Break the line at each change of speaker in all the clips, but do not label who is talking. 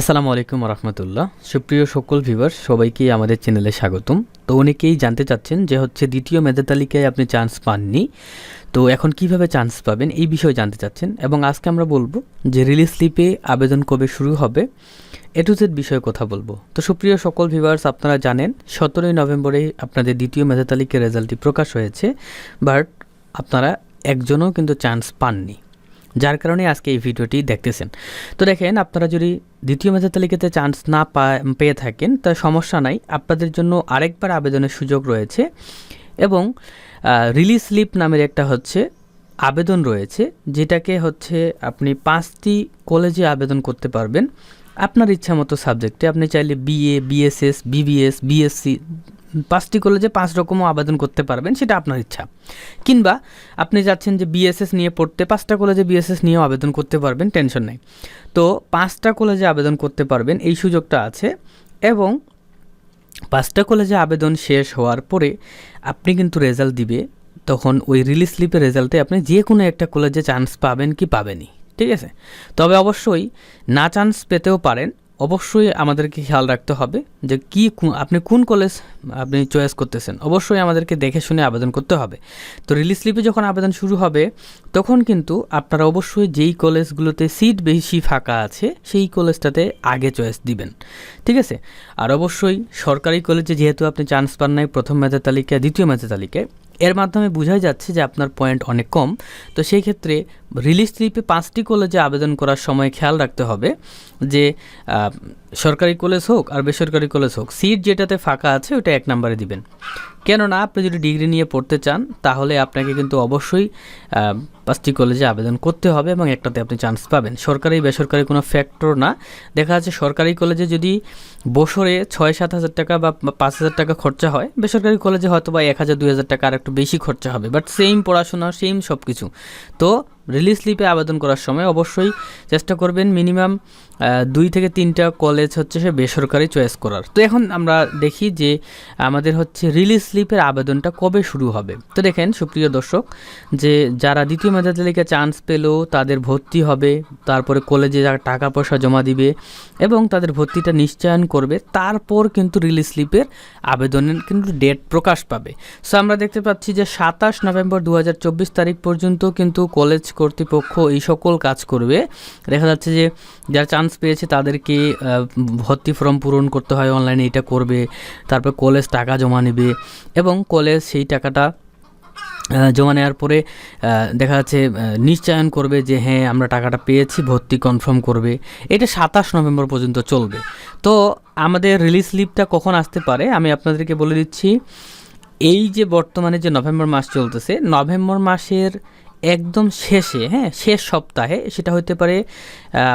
আসসালামু আলাইকুম রহমতুল্লাহ সুপ্রিয় সকল ভিউয়ার সবাইকে আমাদের চ্যানেলে স্বাগতম। তো অনেকেই জানতে চাচ্ছেন যে হচ্ছে দ্বিতীয় মেধা তালিকায় আপনি চান্স পাননি। তো এখন কীভাবে চান্স পাবেন এই বিষয়ে জানতে চাচ্ছেন। এবং আজকে আমরা বলব যে রিলিজ স্লিপে আবেদন কবে শুরু হবে, এ টু জেড বিষয়ে কথা বলব। তো সুপ্রিয় সকল ভিভার্স আপনারা জানেন, সতেরোই নভেম্বরে আপনাদের দ্বিতীয় মেধা তালিকার রেজাল্টটি প্রকাশ হয়েছে। বাট আপনারা একজনও কিন্তু চান্স পাননি। যার কারণে আজকে এই ভিডিওটি দেখতেছেন। তো দেখেন, আপনারা যদি দ্বিতীয় মেধা তালিকাতে চান্স না পেয়ে থাকেন, তা সমস্যা নাই। আপনাদের জন্য আরেকবার আবেদনের সুযোগ রয়েছে এবং রিলিজ স্লিপ নামের একটা হচ্ছে আবেদন রয়েছে, যেটাকে হচ্ছে আপনি পাঁচটি কলেজে আবেদন করতে পারবেন। আপনার ইচ্ছা মতো সাবজেক্টে আপনি চাইলে বিএ বিএসএস বিবিএস বিএসসি পাঁচটি কলেজে পাঁচ রকমও আবেদন করতে পারবেন, সেটা আপনার ইচ্ছা। কিংবা আপনি যাচ্ছেন যে বিএসএস নিয়ে পড়তে, পাঁচটা কলেজে বিএসএস নিয়েও আবেদন করতে পারবেন টেনশন নেই। তো পাঁচটা কলেজে আবেদন করতে পারবেন, এই সুযোগটা আছে এবং পাঁচটা কলেজে আবেদন শেষ হওয়ার পরে আপনি কিন্তু রেজাল্ট দিবে, তখন ওই রিলিজ স্লিপের রেজাল্টে আপনি যে কোনো একটা কলেজে চান্স পাবেন কি পাবেনই, ঠিক আছে? তবে অবশ্যই না চান্স পেতেও পারেন, অবশ্যই আমাদেরকে খেয়াল রাখতে হবে। যে কি আপনি কোন কলেজ আপনি চয়েস করতেছেন, অবশ্যই আমাদেরকে দেখে শুনে আবেদন করতে হবে। তো রিলিজ স্লিপে যখন আবেদন শুরু হবে, তখন কিন্তু আপনারা অবশ্যই যেই কলেজগুলোতে সিট বেশি ফাঁকা আছে, সেই কলেজটাতে আগে চয়েস দিবেন। ঠিক আছে? আর অবশ্যই সরকারি কলেজে যেহেতু আপনি চান্স পান নাই প্রথম মেধা তালিকায়, দ্বিতীয় মেধা তালিকায়, এর মাধ্যমে বোঝাই যাচ্ছে যে আপনার পয়েন্ট অনেক কম। তো সেই ক্ষেত্রে রিলিজ স্লিপে পাঁচটি কলেজে আবেদন করার সময় খেয়াল রাখতে হবে যে সরকারি কলেজ হোক আর বেসরকারি কলেজ হোক সিট যেটাতে ফাঁকা আছে ওটা এক নম্বরে দিবেন। কেননা আপনি যদি ডিগ্রি নিয়ে পড়তে চান, তাহলে আপনাকে কিন্তু অবশ্যই পাঁচটি কলেজে আবেদন করতে হবে এবং একটাতে আপনি চান্স পাবেন। সরকারি, বেসরকারি কোনো ফ্যাক্টর না। দেখা যাচ্ছে সরকারি কলেজে যদি বছরে ছয় সাত হাজার টাকা বা পাঁচ হাজার টাকা খরচা হয়, বেসরকারি কলেজে হয়তো বা এক হাজার, দুই হাজার টাকা আর একটু বেশি খরচা হবে। বাট সেম পড়াশোনা সেম সব কিছু তো রিলিজ স্লিপে আবেদন করার সময় অবশ্যই চেষ্টা করবেন মিনিমাম দুই থেকে তিনটা কলেজ হচ্ছে সে বেসরকারি চয়েস করার। তো এখন আমরা দেখি যে আমাদের হচ্ছে রিলিজ স্লিপের আবেদনটা কবে শুরু হবে? তো দেখেন, সুপ্রিয় দর্শক, যে যারা দ্বিতীয় মেধা তালিকায় চান্স পেল, তাদের ভর্তি হবে, তারপরে কলেজে যারা টাকা পয়সা জমা দিবে এবং তাদের ভর্তিটা নিশ্চয়ন করবে, তারপর কিন্তু রিলিজ স্লিপের আবেদনের কিন্তু ডেট প্রকাশ পাবে। সো আমরা দেখতে পাচ্ছি যে সাতাশ নভেম্বর দু হাজার চব্বিশ তারিখ পর্যন্ত কিন্তু কলেজ কর্তৃপক্ষ এই সকল কাজ করবে। দেখা যাচ্ছে যে যারা চান্স পেয়েছে, তাদেরকে ভর্তি ফর্ম পূরণ করতে হয় অনলাইনে এটা করবে, তারপর কলেজ টাকা জমা নেবে এবং কলেজ সেই টাকাটা জমা নেওয়ার পরে দেখা যাচ্ছে নিশ্চয়ন করবে যে হ্যাঁ আমরা টাকাটা পেয়েছি, ভর্তি কনফার্ম করবে। এটা সাতাশ নভেম্বর পর্যন্ত চলবে। তো আমাদের রিলিজ স্লিপটা কখন আসতে পারে? আমি আপনাদেরকে বলে দিচ্ছি, এই যে বর্তমানে যে নভেম্বর মাস চলতেছে, নভেম্বর মাসের একদম শেষে হ্যাঁ শেষ সপ্তাহে, সেটা হতে পারে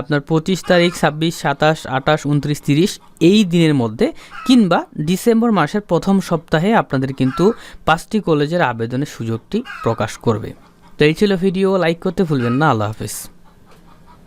আপনার পঁচিশ তারিখ, ছাব্বিশ, সাতাশ, আঠাশ, উনত্রিশ, তিরিশ, এই দিনের মধ্যে, কিংবা ডিসেম্বর মাসের প্রথম সপ্তাহে আপনাদের কিন্তু পাঁচটি কলেজের আবেদনের সুযোগটি প্রকাশ করবে। তো এই ছিল ভিডিও, লাইক করতে ভুলবেন না, আল্লাহ হাফিজ।